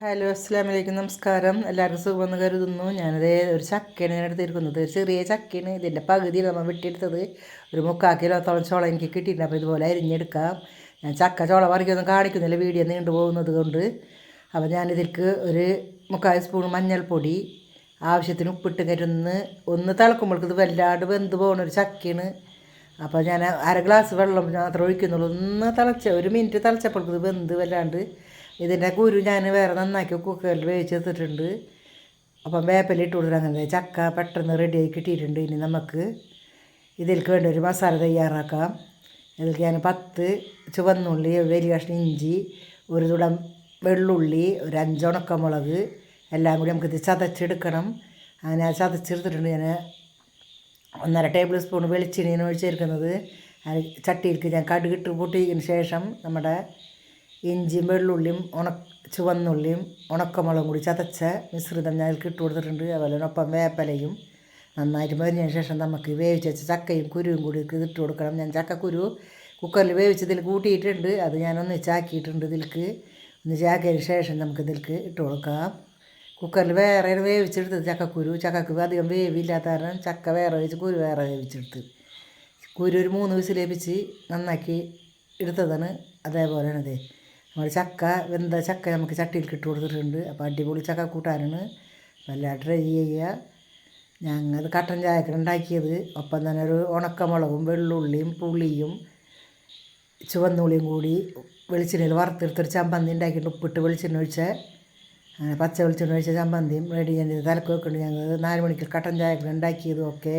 Hello അസ്സാം വലൈക്കും നമസ്കാരം. എല്ലാവർക്കും സുഖമെന്ന് കരുതുന്നു. ഞാനത് ഒരു ചക്കയാണ് ഞാൻ എടുത്തിരിക്കുന്നത്. ഒരു ചെറിയ ചക്കയാണ് ഇതിന്റെ പകുതി നമ്മൾ വെട്ടിയെടുത്തത്. ഒരു മുക്കാൽ കിലോത്തോളം ചോള എനിക്ക് കിട്ടിയിട്ടുണ്ട്. അപ്പോൾ ഇതുപോലെ അരിഞ്ഞെടുക്കാം. ഞാൻ ചക്ക ചോള പറിക്കൊന്നും കാണിക്കുന്നില്ല. വീഡിയോ നീണ്ടു പോകുന്നത് കൊണ്ട്. അപ്പോൾ ഞാനിതിലേക്ക് ഒരു മുക്കാൽ സ്പൂൺ മഞ്ഞൾപ്പൊടി ആവശ്യത്തിന് ഉപ്പിട്ട് കരുന്ന് ഒന്ന് തിളക്കുമ്പോഴേക്ക് ഇത് വല്ലാണ്ട് വെന്ത് പോകുന്ന ഒരു ചക്കയാണ് അപ്പോൾ ഞാൻ അര ഗ്ലാസ് വെള്ളം മാത്രം ഒഴിക്കുന്നുള്ളൂ. ഒന്ന് തിളച്ച ഒരു മിനിറ്റ് തിളച്ചപ്പോഴേക്ക് ഇത് വെന്ത് വല്ലാണ്ട്. ഇതിന്റെ കുരു ഞാൻ വേറെ നന്നാക്കി കുക്കറിൽ വേവിച്ചെടുത്തിട്ടുണ്ട് അപ്പം വേപ്പില ഇട്ട് കൊടുത്തിട്ട് അങ്ങനെ ചക്ക പെട്ടെന്ന് റെഡിയായി കിട്ടിയിട്ടുണ്ട്. ഇനി നമുക്ക് ഇതിലേക്ക് വേണ്ട ഒരു മസാല തയ്യാറാക്കാം. ഇതിലേക്ക് ഞാൻ പത്ത് ചുവന്നുള്ളി വലിയ കഷ്ണം ഇഞ്ചി ഒരു തുടം വെള്ളുള്ളി ഒരു അഞ്ച് ഉണക്കമുളക് എല്ലാം കൂടി നമുക്കിത് ചതച്ചെടുക്കണം. അങ്ങനെ ചതച്ചെടുത്തിട്ടുണ്ട് ഞാൻ. ഒന്നര ടേബിൾ സ്പൂൺ വെളിച്ചെണ്ണയാണ് ചേർക്കുന്നത് ചട്ടിയിലേക്ക് ഞാൻ കടുകിട്ട് പൊട്ടിയതിന് ശേഷം നമ്മുടെ ഇഞ്ചിയും വെള്ളുള്ളിയും ഉണ ചുവന്നുള്ളിയും ഉണക്കമുളകും കൂടി ചതച്ച മിശ്രിതം ഞാൻ അതിൽ ഇട്ട് കൊടുത്തിട്ടുണ്ട്. അതുപോലെ ഒപ്പം വേപ്പലയും നന്നായിട്ട് മരിഞ്ഞതിന് ശേഷം നമുക്ക് വേവിച്ച് വെച്ച ചക്കയും കുരുവും കൂടി ഇട്ട് കൊടുക്കണം. ഞാൻ ചക്കക്കുരു കുക്കറിൽ വേവിച്ചതിൽ കൂട്ടിയിട്ടുണ്ട്. അത് ഞാൻ ഇതിൽക്ക് ഒന്ന് ചാക്കിയതിന് ശേഷം നമുക്ക് ഇതിലേക്ക് ഇട്ട് കൊടുക്കാം. കുക്കറിൽ വേറെ വേവിച്ചെടുത്തത്. ചക്കക്കുരു ചക്കക്കുരു അധികം വേവില്ലാത്ത കാരണം ചക്ക വേറെ വേവിച്ച് കുരു വേറെ വേവിച്ചെടുത്ത്. കുരു ഒരു മൂന്ന് വിസിലേപ്പിച്ച് നന്നാക്കി എടുത്തതാണ് അതേപോലെയാണ് ഇത്. നമ്മൾ ചക്ക വെന്ത ചക്ക നമുക്ക് ചട്ടിയിൽ ഇട്ട് കൊടുത്തിട്ടുണ്ട്. അപ്പോൾ അടിപൊളി ചക്ക കൂട്ടാനാണ്. നല്ല ട്രൈ ചെയ്യുക. ഞങ്ങൾ കട്ടൻ ചായക്ക് ഉണ്ടാക്കിയത്. ഒപ്പം തന്നെ ഒരു ഉണക്കമുളകും വെള്ളുള്ളിയും പുളിയും ചുവന്നുള്ളിയും കൂടി വെളിച്ചെണ്ണയിൽ വറുത്തെടുത്തൊരു ചമ്മന്തി ഉണ്ടാക്കിയിട്ട് ഉപ്പിട്ട് വെളിച്ചെണ്ണ ഒഴിച്ച അങ്ങനെ പച്ച വെളിച്ചെണ്ണ ഒഴിച്ച ചമ്മന്തിയും റെഡി ഞാൻ തലക്ക് വെക്കുന്നുണ്ട് ഞങ്ങൾ നാല് മണിക്ക് കട്ടൻ ചായ ഉണ്ടാക്കിയതും ഒക്കെ.